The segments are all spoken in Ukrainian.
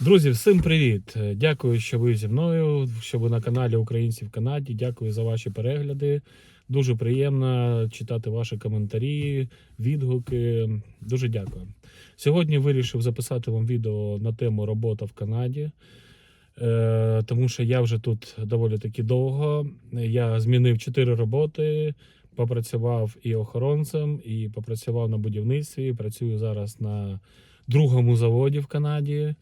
Друзі, всім привіт! Дякую, що ви зі мною, що ви на каналі Українці в Канаді. Дякую за ваші перегляди. Дуже приємно читати ваші коментарі, відгуки. Дуже дякую. Сьогодні вирішив записати вам відео на тему робота в Канаді, Е, тому що я вже тут доволі таки довго. Я змінив 4 роботи, попрацював і охоронцем, і попрацював на будівництві. Працюю зараз на другому заводі в Канаді.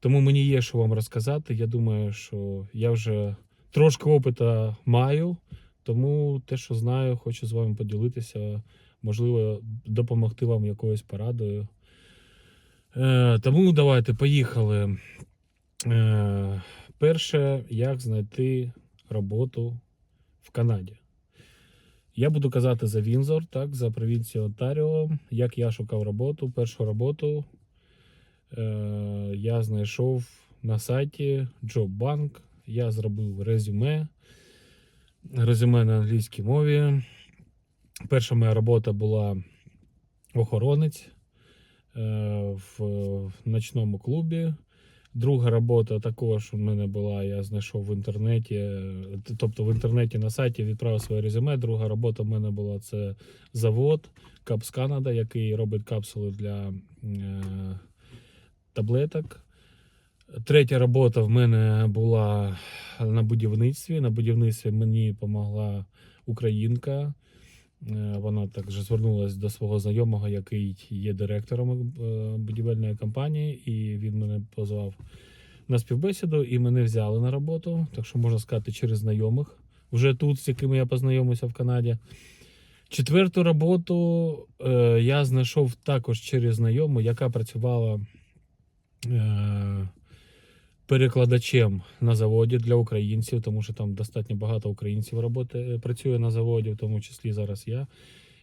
Тому мені є що вам розказати. Я думаю, що я вже трошки опита маю, тому те, що знаю, хочу з вами поділитися, можливо, допомогти вам якоюсь порадою. Е, тому давайте поїхали. Е, перше, як знайти роботу в Канаді. Я буду казати за Вінзор, так, за провінцію Онтаріо. Як я шукав роботу, першу роботу я знайшов на сайті JobBank. Я зробив резюме. Резюме на англійській мові. Перша моя робота була охоронець е, в ночному клубі. Друга робота також у мене була, я знайшов в інтернеті, е, тобто в інтернеті на сайті відправив своє резюме. Друга робота в мене була це завод Капс Канада, який робить капсули для е, таблеток. Третя робота в мене була на будівництві. На будівництві мені допомогла українка. Е, Вона також звернулася до свого знайомого, який є директором е, будівельної компанії, і він мене позвав на співбесіду, і мене взяли на роботу. Так що можна сказати, через знайомих вже тут, з якими я познайомився в Канаді. Четверту роботу е, я знайшов також через знайому, яка працювала перекладачем на заводі для українців, тому що там достатньо багато українців роботи, працює на заводі, в тому числі зараз я.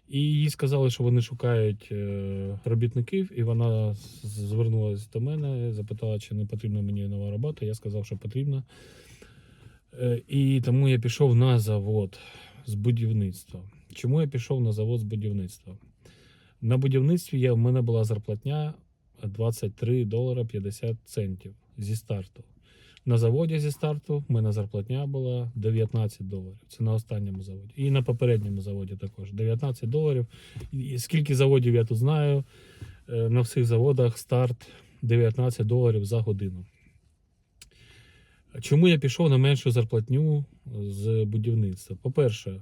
І їй сказали, що вони шукають е, робітників, і вона звернулася до мене, запитала, чи не потрібна мені нова робота. Я сказав, що потрібна. Е, І тому я пішов на завод з будівництва. Чому я пішов на завод з будівництва? На будівництві я, в мене була зарплатня 23 долара 50 центів зі старту. На заводі зі старту в мене зарплатня була 19 доларів. Це на останньому заводі. І на попередньому заводі також 19 доларів. І скільки заводів я тут знаю, е, на всіх заводах старт 19 доларів за годину. Чому я пішов на меншу зарплатню з будівництва? По-перше,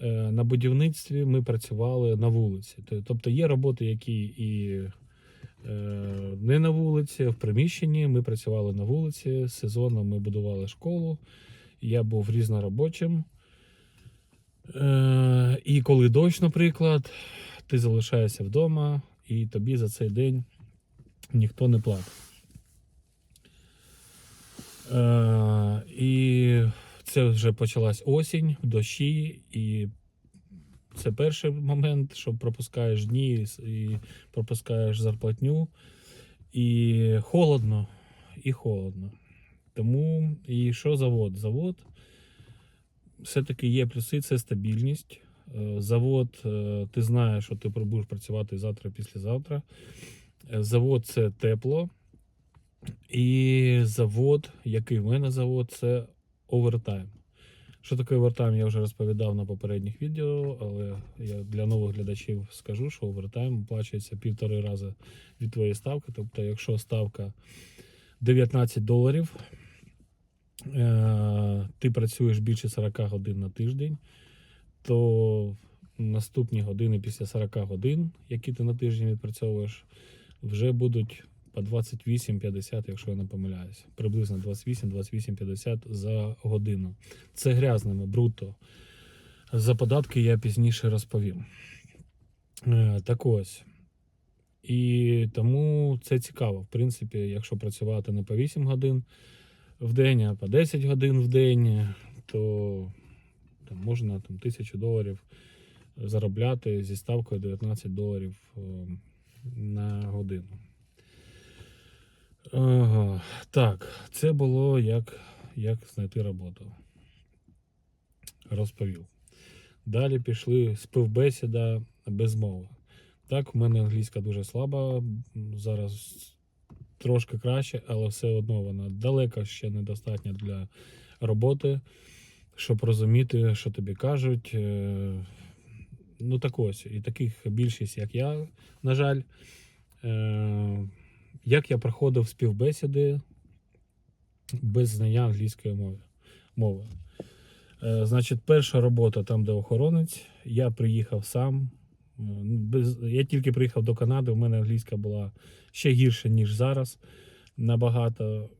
е, на будівництві ми працювали на вулиці. Тобто є роботи, які і не на вулиці, в приміщенні. Ми працювали на вулиці. Сезонно ми будували школу. Я був різноробочим. Е, І коли дощ, наприклад, ти залишаєшся вдома, і тобі за цей день ніхто не платить. Е, І це вже почалась осінь, дощі, і це перший момент, що пропускаєш дні і пропускаєш зарплатню. І холодно, і холодно. Тому і що завод? Завод все-таки є плюси, це стабільність. Е, Завод, е, ти знаєш, що ти будеш працювати завтра, післязавтра. Е, Завод це тепло. І завод, який в мене завод, це овертайм. Що таке овертайм, я вже розповідав на попередніх відео, але я для нових глядачів скажу, що овертайм оплачується півтори рази від твоєї ставки. Тобто, якщо ставка 19 доларів, е, ти працюєш більше 40 годин на тиждень, то наступні години після 40 годин, які ти на тиждень відпрацьовуєш, вже будуть по 28-50, якщо я не помиляюся. Приблизно 28-28-50 за годину. Це грязними, бруто. За податки я пізніше розповім. Е, Так ось. І тому це цікаво. В принципі, якщо працювати не по 8 годин в день, а по 10 годин в день, то там, можна там, 1000 доларів заробляти зі ставкою 19 доларів е, на годину. Так, це було як, як знайти роботу. Розповів. Далі пішли співбесіда без мови. Так, в мене англійська дуже слаба. Зараз трошки краще, але все одно вона далеко ще недостатня для роботи, щоб розуміти, що тобі кажуть. Е, Ну так ось, і таких більшість, як я, на жаль. Як я проходив співбесіди без знання англійської мови. мови. Е, Значить, перша робота там, де охоронець, я приїхав сам. Е, Без, я тільки приїхав до Канади, у мене англійська була ще гірше, ніж зараз. Набагато.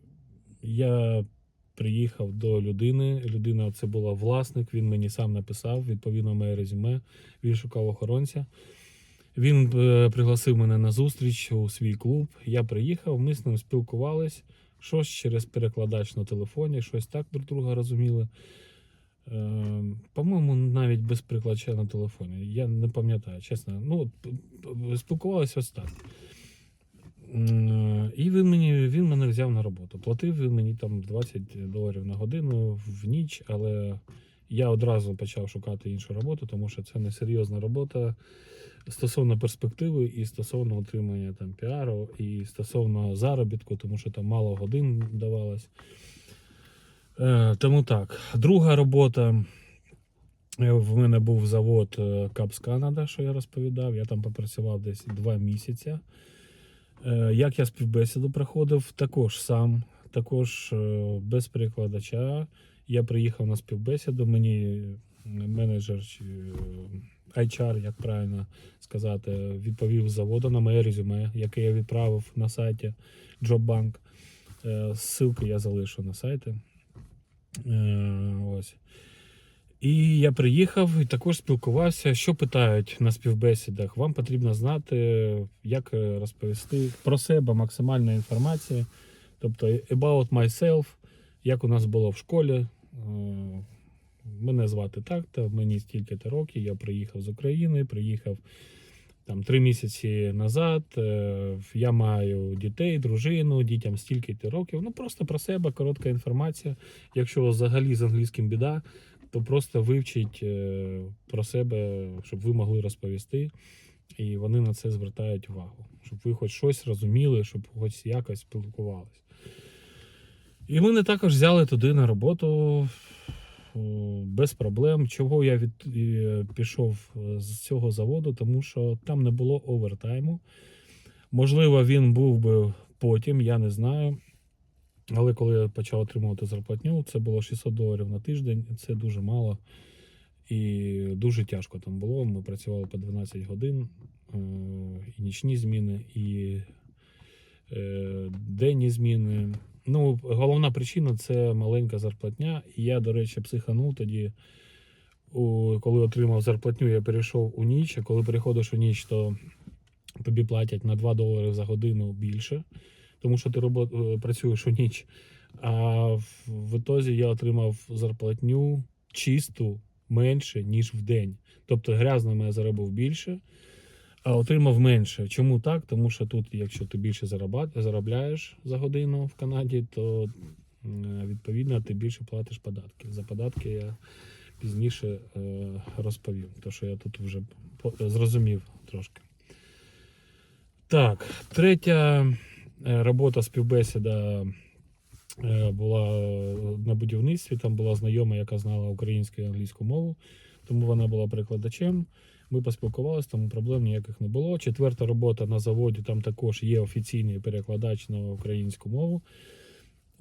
Я приїхав до людини. Людина це була власник, він мені сам написав, відповідно моє резюме. Він шукав охоронця. Він е, пригласив мене на зустріч у свій клуб. Я приїхав, ми з ним спілкувались. Щось через перекладач на телефоні, щось так друг друга розуміли. Е, по-моєму, навіть без перекладача на телефоні. Я не пам'ятаю, чесно. Ну, спілкувалися ось так. І він, мені, він мене взяв на роботу. Платив він мені там 20 доларів на годину в ніч, але я одразу почав шукати іншу роботу, тому що це несерйозна робота стосовно перспективи і стосовно отримання там піару, і стосовно заробітку, тому що там мало годин давалось. Е, тому так. Друга робота. е, В мене був завод е, Капс Канада, що я розповідав. Я там попрацював десь два місяці. Е, Як я співбесіду проходив, також сам, також без перекладача. Я приїхав на співбесіду, мені менеджер HR, як правильно сказати, відповів з заводу на моє резюме, яке я відправив на сайті JobBank. Е, Ссылки я залишу на сайті. Е, Ось. І я приїхав і також спілкувався. Що питають на співбесідах? Вам потрібно знати, як е, розповісти про себе максимальна інформація. Тобто, about myself, як у нас було в школі. Мене звати так-то, мені стільки-то років. Я приїхав з України, приїхав там три місяці назад. Е, Я маю дітей, дружину, дітям стільки-то років. Ну просто про себе коротка інформація. Якщо взагалі з англійським біда, то просто вивчіть е, про себе, щоб ви могли розповісти. І вони на це звертають увагу, щоб ви хоч щось розуміли, щоб хоч якось спілкувались. І мене також взяли туди на роботу без проблем. Чого я від, е, пішов е, з цього заводу, тому що там не було овертайму. Можливо, він був би потім, я не знаю. Але коли я почав отримувати зарплатню, це було 600 доларів на тиждень. Це дуже мало і дуже тяжко там було. Ми працювали по 12 годин, е, і нічні зміни, і е, денні зміни. Ну, головна причина це маленька зарплатня. І я, до речі, психанув тоді. Коли отримав зарплатню, я перейшов у ніч. А коли переходиш у ніч, то тобі платять на 2 долари за годину більше, тому що ти робот, е, працюєш у ніч. А в, ітозі я отримав зарплатню чисту менше, ніж в день. Тобто грязними я заробив більше, а отримав менше. Чому так? Тому що тут, якщо ти більше заробляєш за годину в Канаді, то відповідно ти більше платиш податків. За податки я пізніше е, розповім, то що я тут вже зрозумів трошки. Так, третя е, робота співбесіда е, була на будівництві. Там була знайома, яка знала українську і англійську мову, тому вона була перекладачем. Ми поспілкувалися, тому проблем ніяких не було. Четверта робота на заводі, там також є офіційний перекладач на українську мову.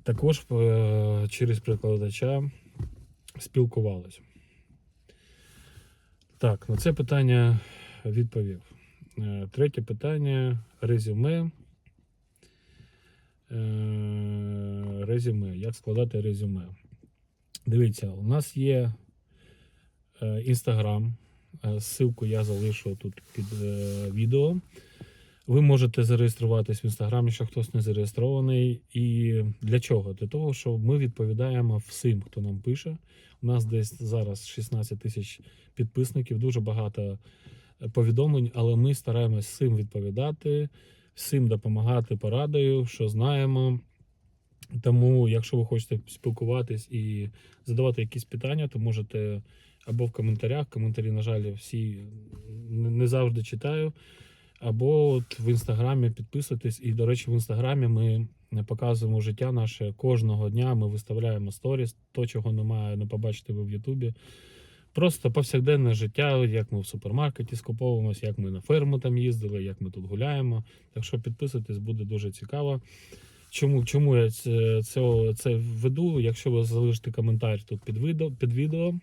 Також е, через перекладача спілкувалися. Так, на це питання відповів. Е, Третє питання резюме. Е, Резюме. Як складати резюме? Дивіться, у нас є інстаграм. Ссылку я залишу тут під е, відео. Ви можете зареєструватись в інстаграмі, якщо хтось не зареєстрований. І для чого? Для того, що ми відповідаємо всім, хто нам пише. У нас десь зараз 16 тисяч підписників, дуже багато е, повідомлень, але ми стараємось всім відповідати, всім допомагати порадою, що знаємо. Тому, якщо ви хочете спілкуватись і задавати якісь питання, то можете або в коментарях. Коментарі, на жаль, всі не завжди читаю. Або от в інстаграмі підписуйтесь. І, до речі, в інстаграмі ми показуємо життя наше кожного дня. Ми виставляємо сторіс, то, чого немає, не побачите ви в Ютубі. Просто повсякденне життя, як ми в супермаркеті скуповуємося, як ми на ферму там їздили, як ми тут гуляємо. Так що підписуйтесь, буде дуже цікаво. Чому, чому я це, це веду? Якщо ви залишите коментар тут під відео, під відео,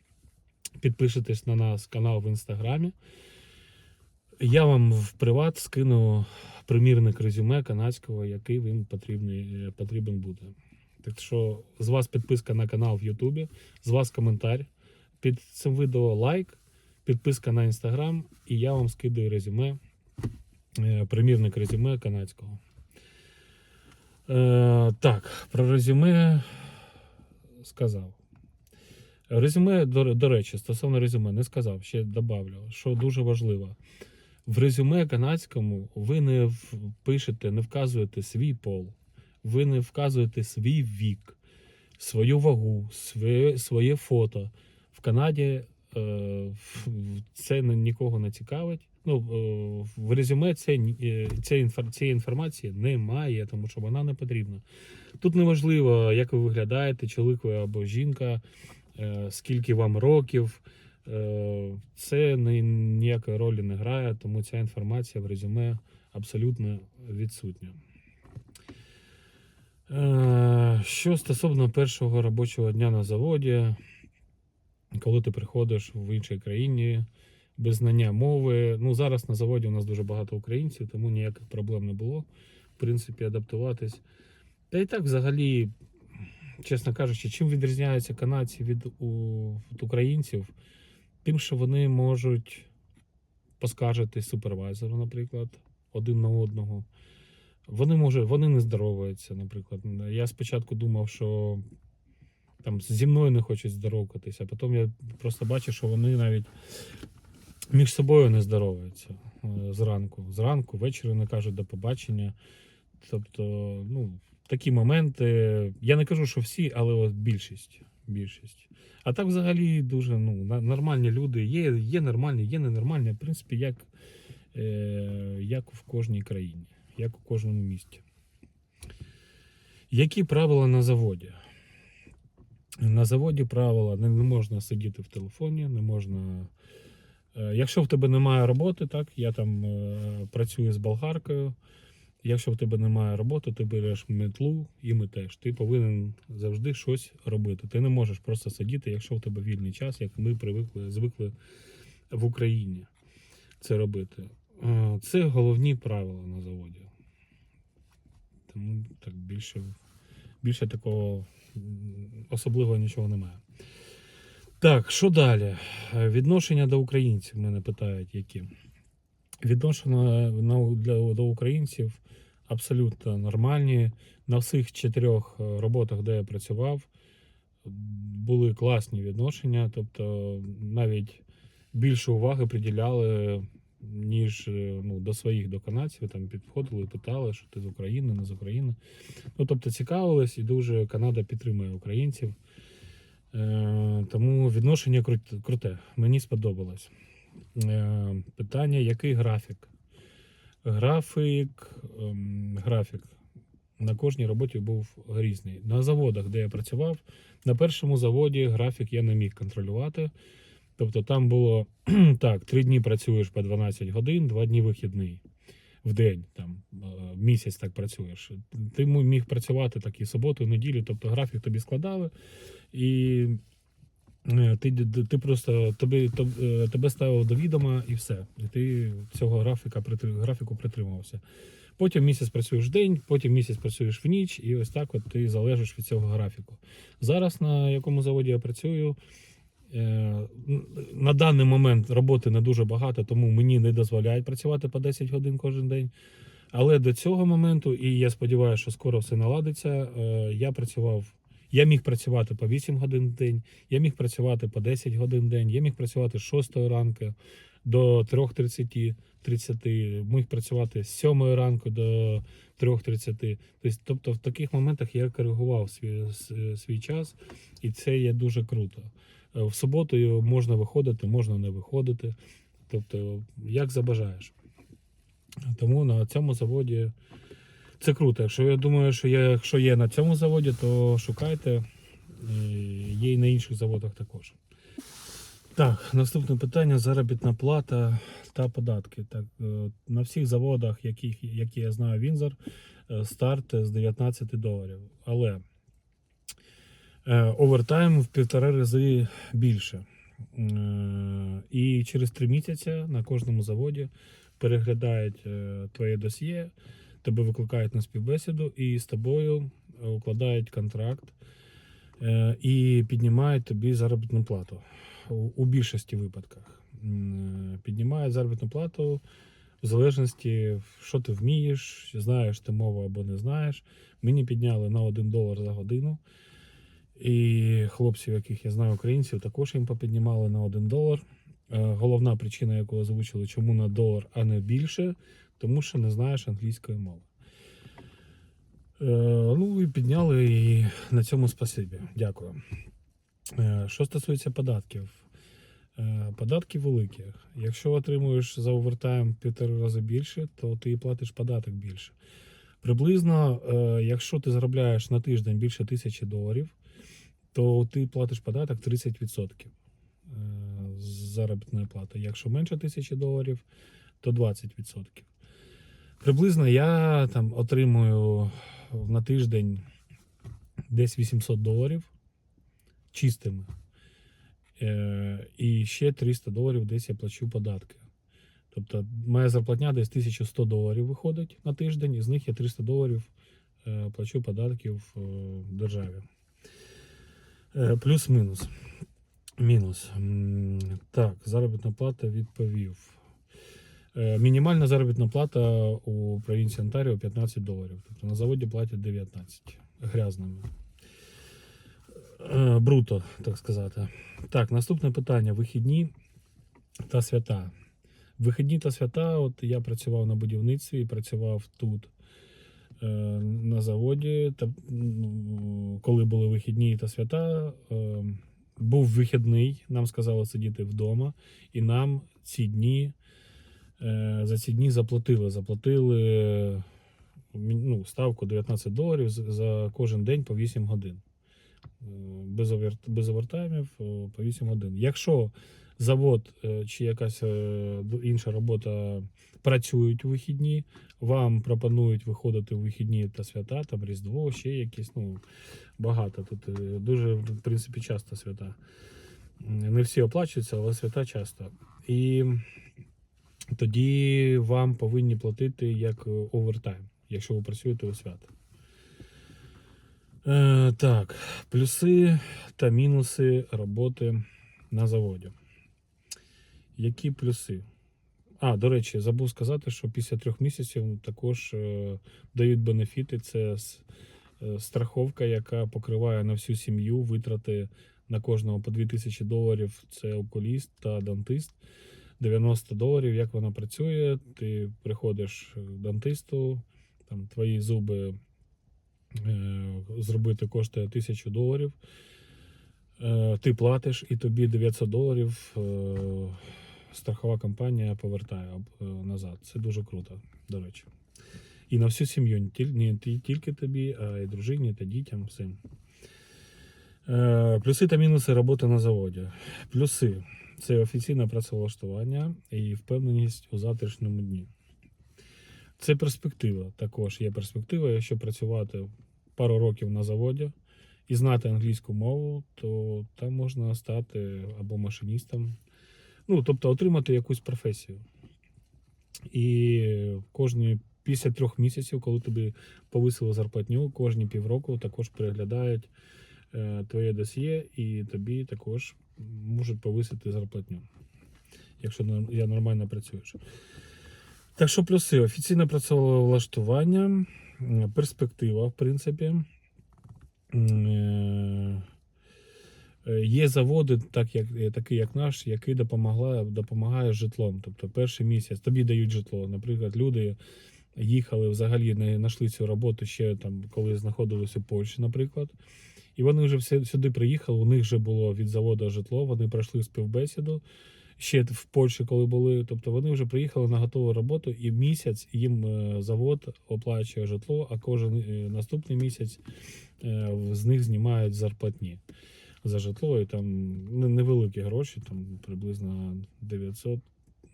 підпишетесь на нас канал в інстаграмі. Я вам в приват скину примірник резюме канадського, який потрібний, е, потрібен буде. Так що з вас підписка на канал в Ютубі, з вас коментар. Під цим відео лайк, підписка на інстаграм, і я вам скидаю резюме, е, примірник резюме канадського. Е, так, про резюме сказав. Резюме, до, до речі, стосовно резюме, не сказав, ще добавлю, що дуже важливо. В резюме канадському ви не пишете, не вказуєте свій пол, ви не вказуєте свій вік, свою вагу, своє, своє фото. В Канаді е, це нікого не цікавить. Ну, е, в резюме це, е, інфор, цієї інформації немає, тому що вона не потрібна. Тут неважливо, як ви виглядаєте, чоловік ви або жінка, скільки вам років. Е, Це ніякої ролі не грає, тому ця інформація в резюме абсолютно відсутня. Е, Що стосовно першого робочого дня на заводі, коли ти приходиш в іншій країні без знання мови. Ну, зараз на заводі у нас дуже багато українців, тому ніяких проблем не було, в принципі, адаптуватись. Та і так, взагалі, чесно кажучи, чим відрізняються канадці від, від українців, тим, що вони можуть поскаржити супервайзеру, наприклад, один на одного. Вони може, вони не здоровуються, наприклад. Я спочатку думав, що там зі мною не хочуть здоровкатися, а потім я просто бачу, що вони навіть між собою не здоровуються е, зранку. Зранку, ввечері не кажуть до побачення. Тобто, ну, такі моменти. Я не кажу, що всі, але от більшість. більшість. А так взагалі дуже ну, нормальні люди. Є, є нормальні, є ненормальні, в принципі, як, е, як в кожній країні, як у кожному місті. Які правила на заводі? На заводі правила не, не можна сидіти в телефоні, не можна. Е, Якщо в тебе немає роботи, так, я там е, працюю з болгаркою. Якщо в тебе немає роботи, ти береш метлу і метеш. Ти повинен завжди щось робити. Ти не можеш просто сидіти, якщо в тебе вільний час, як ми привикли, звикли в Україні це робити. Е, Це головні правила на заводі. Тому так більше, більше такого особливого нічого немає. Так, що далі? Е, Відношення до українців мене питають, які. Відношення на- для, до українців абсолютно нормальні. На всіх чотирьох е, роботах, де я працював, були класні відношення. Тобто навіть більше уваги приділяли, ніж е, ну, до своїх до канадців. Там підходили, питали, що ти з України, не з України. Ну, тобто цікавились, і дуже Канада підтримує українців. Е, тому відношення круте. Мені сподобалось. Е, питання: який графік? Графік, ем, графік на кожній роботі був різний. На заводах, де я працював, на першому заводі графік я не міг контролювати. Тобто там було так: три дні працюєш по 12 годин, два дні вихідний в день, там е, місяць так працюєш. Ти міг працювати так і суботу, і неділю, тобто графік тобі складали, і ти, ти просто тобі, тоб- е, тебе ставив до відома і все. І ти цього графіка графіку притримувався. Потім місяць працюєш в день, потім місяць працюєш в ніч, і ось так от ти залежиш від цього графіку. Зараз на якому заводі я працюю, е, на даний момент роботи не дуже багато, тому мені не дозволяють працювати по 10 годин кожен день. Але до цього моменту, і я сподіваюся, що скоро все наладиться. е, Я працював, я міг працювати по 8 годин в день, я міг працювати по 10 годин в день, я міг працювати з 6 ранку до 3.30, 30, міг працювати з 7 ранку до 3.30. Тобто, тобто в таких моментах я коригував свій, свій час, і це є дуже круто. Е, В суботу можна виходити, можна не виходити. Тобто, як забажаєш. Тому на цьому заводі це круто. Якщо я думаю, що є, якщо є на цьому заводі, то шукайте. Е, Є і на інших заводах також. Так, наступне питання: заробітна плата та податки. Так, е, на всіх заводах, яких, які я знаю, Вінзор, е, старт з 19 доларів. Але овертайм в півтора рази більше. І через три місяці на кожному заводі переглядають твоє досьє, тебе викликають на співбесіду і з тобою е, укладають контракт е, і піднімають тобі заробітну плату. У, більшості випадках е, піднімають заробітну плату в залежності, що ти вмієш, знаєш ти мову або не знаєш. Мені підняли на 1 долар за годину. І хлопців, яких я знаю, українців, також їм попіднімали на 1 долар. Головна причина, яку озвучили, чому на долар, а не більше, тому що не знаєш англійської мови. Е, Ну і підняли і на цьому спасибі. Дякую. Е, Що стосується податків, Е, податки великі. Якщо отримуєш за овертайм півтори рази більше, то ти і платиш податок більше. Приблизно, е, якщо ти заробляєш на тиждень більше тисячі доларів, то ти платиш податок 30% е, з заробітної плати. Якщо менше тисячі доларів, то 20%. Приблизно я там отримую на тиждень десь 800 доларів чистими. Е, І ще 300 доларів десь я плачу податки. Тобто моя зарплатня десь 1100 доларів виходить на тиждень, і з них я 300 доларів е, плачу податків е, державі. Е, Плюс-мінус. Мінус. Так, заробітна плата відповів. Е, Мінімальна заробітна плата у провінції Онтаріо 15 доларів. Тобто на заводі платять 19 грязними. Е, Бруто, так сказати. Так, наступне питання: вихідні та свята. Вихідні та свята, от я працював на будівництві, і працював тут е, на заводі. Ну, коли були вихідні та свята, був вихідний, нам сказали сидіти вдома, і нам ці дні за ці дні заплатили. Заплатили е, ну, ставку 19 доларів за кожен день по 8 годин. Е, Без, овер... без овертаймів е, по 8 годин. Якщо завод е, чи якась е, інша робота працюють у вихідні, вам пропонують виходити у вихідні та свята, там Різдво, ще якісь, ну, багато. Тут е, дуже, в принципі, часто свята. Не всі оплачуються, але свята часто. І тоді вам повинні платити як е, овертайм, якщо ви працюєте у свято. Е, так, плюси та мінуси роботи на заводі. Які плюси? А, до речі, забув сказати, що після трьох місяців також е, дають бенефіти. Це е, страховка, яка покриває на всю сім'ю витрати на кожного по 2000 доларів. Це окуліст та дантист. 90 доларів, як вона працює. Ти приходиш к дантисту, там твої зуби е, зробити коштує 1000 доларів. Е, Ти платиш і тобі 900 доларів е, страхова компанія повертає е, назад. Це дуже круто, до речі. І на всю сім'ю, не тіль- не ті- тільки тобі, а й дружині та дітям всім. Е, Плюси та мінуси роботи на заводі. Плюси це офіційне працевлаштування і впевненість у завтрашньому дні. Це перспектива. Також є перспектива, якщо працювати пару років на заводі і знати англійську мову, то там можна стати або машиністом, ну тобто отримати якусь професію. І кожні після трьох місяців, коли тобі повисили зарплатню, кожні півроку також переглядають твоє досьє, і тобі також можуть повисити зарплатню, якщо я нормально працюєш. Так що плюси: офіційне працевлаштування, перспектива, в принципі. Е, е, Є заводи, так як, е, такі як наш, які допомогла, допомагають з житлом. Тобто перший місяць тобі дають житло. Наприклад, люди їхали взагалі, не знайшли цю роботу ще там, коли знаходилися у Польщі, наприклад. І вони вже сюди приїхали, у них вже було від заводу житло, вони пройшли співбесіду, ще в Польщі, коли були. Тобто вони вже приїхали на готову роботу, і місяць їм е, завод оплачує житло, а кожен е, наступний місяць е, з них знімають зарплатні за житло, і там ну, невеликі гроші, там приблизно 900,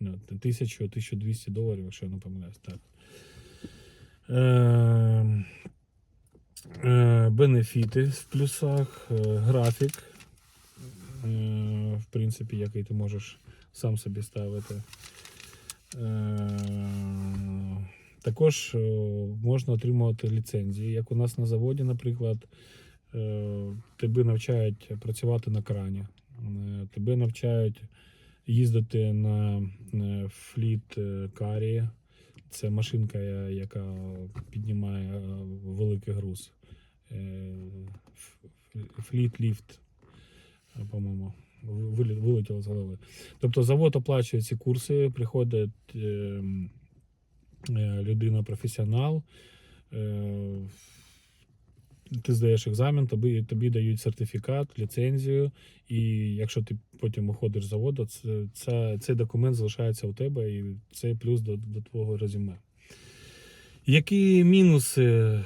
ну, 1000 1200 доларів, якщо я не помиляюсь. Так. Е, бенефіти в плюсах, е, графік, е, в принципі, який ти можеш сам собі ставити. Також можна отримувати ліцензії, як у нас на заводі, наприклад, тебе навчають працювати на крані, тебе навчають їздити на фліт карі. Це машинка, яка піднімає великий груз. Е, ф- ф- Фліт ліфт, е, по-моєму, вилетіло з голови. Тобто завод оплачує ці курси, приходить е, м, людина професіонал. е, Ти здаєш екзамен, тобі, тобі дають сертифікат, ліцензію, і якщо ти потім виходиш з заводу, це, це, цей документ залишається у тебе, і це плюс до, до твого резюме. Які мінуси?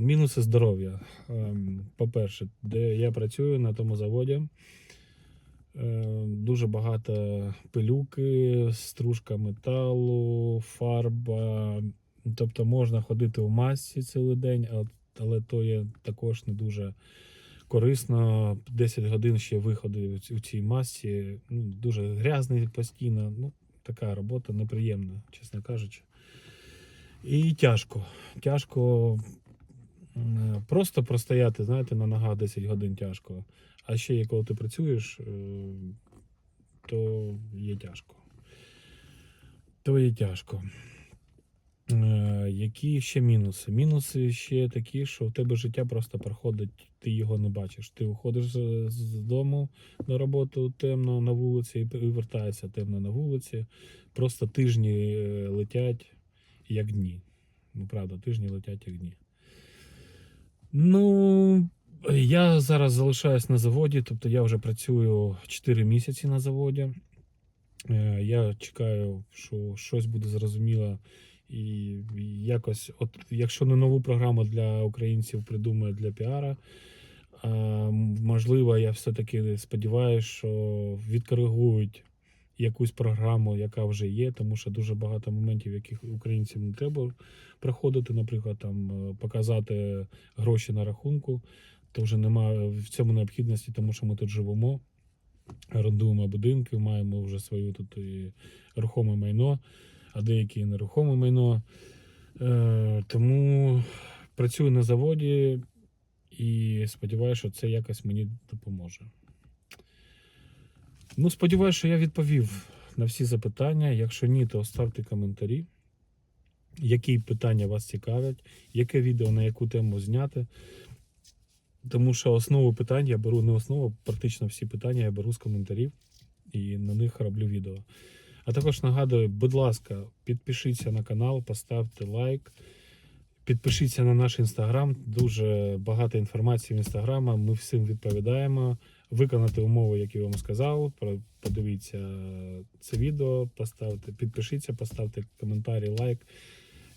Мінуси здоров'я. Ем, По-перше, де я працюю на тому заводі, е, дуже багато пилюки, стружка металу, фарба. Тобто можна ходити в масці цілий день, але то є також не дуже корисно. 10 годин ще виходи у цій масці. Ну, дуже грязний постійно. Ну, така робота неприємна, чесно кажучи. І тяжко. Тяжко просто простояти, знаєте, на ногах 10 годин тяжко. А ще є, коли ти працюєш, е, то є тяжко. То є тяжко. Е, Які ще мінуси? Мінуси ще такі, що в тебе життя просто проходить, ти його не бачиш. Ти виходиш з, дому на роботу темно на вулиці і вертаєшся темно на вулиці. Просто тижні е, летять як дні. Ну, правда, тижні летять як дні. Ну, я зараз залишаюсь на заводі, тобто я вже працюю 4 місяці на заводі. Е, Я чекаю, що щось буде зрозуміло. І якось, от якщо не нову програму для українців придумає для піара, можливо, я все-таки сподіваюся, що відкоригують якусь програму, яка вже є, тому що дуже багато моментів, яких українцям не треба проходити, наприклад, там е, показати гроші на рахунку, то вже немає в цьому необхідності, тому що ми тут живемо, орендуємо будинки, маємо вже свою тут і рухоме майно, а деякі і нерухоме майно. Е, тому працюю на заводі і сподіваюся, що це якось мені допоможе. Ну, сподіваюся, що я відповів на всі запитання. Якщо ні, то ставте коментарі. Які питання вас цікавлять, яке відео на яку тему зняти. Тому що основу питань я беру не основу, практично всі питання я беру з коментарів і на них роблю відео. А також нагадую, будь ласка, підпишіться на канал, поставте лайк, підпишіться на наш інстаграм. Дуже багато інформації в інстаграма. Ми всім відповідаємо. Виконати умови, які я вам сказав. Подивіться це відео, поставте, підпишіться, поставте коментарі, лайк,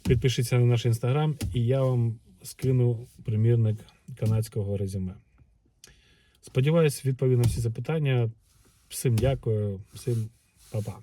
підпишіться на наш інстаграм, і я вам скину примірник канадського резюме. Сподіваюсь, відповів на всі запитання. Всім дякую, всім па-па.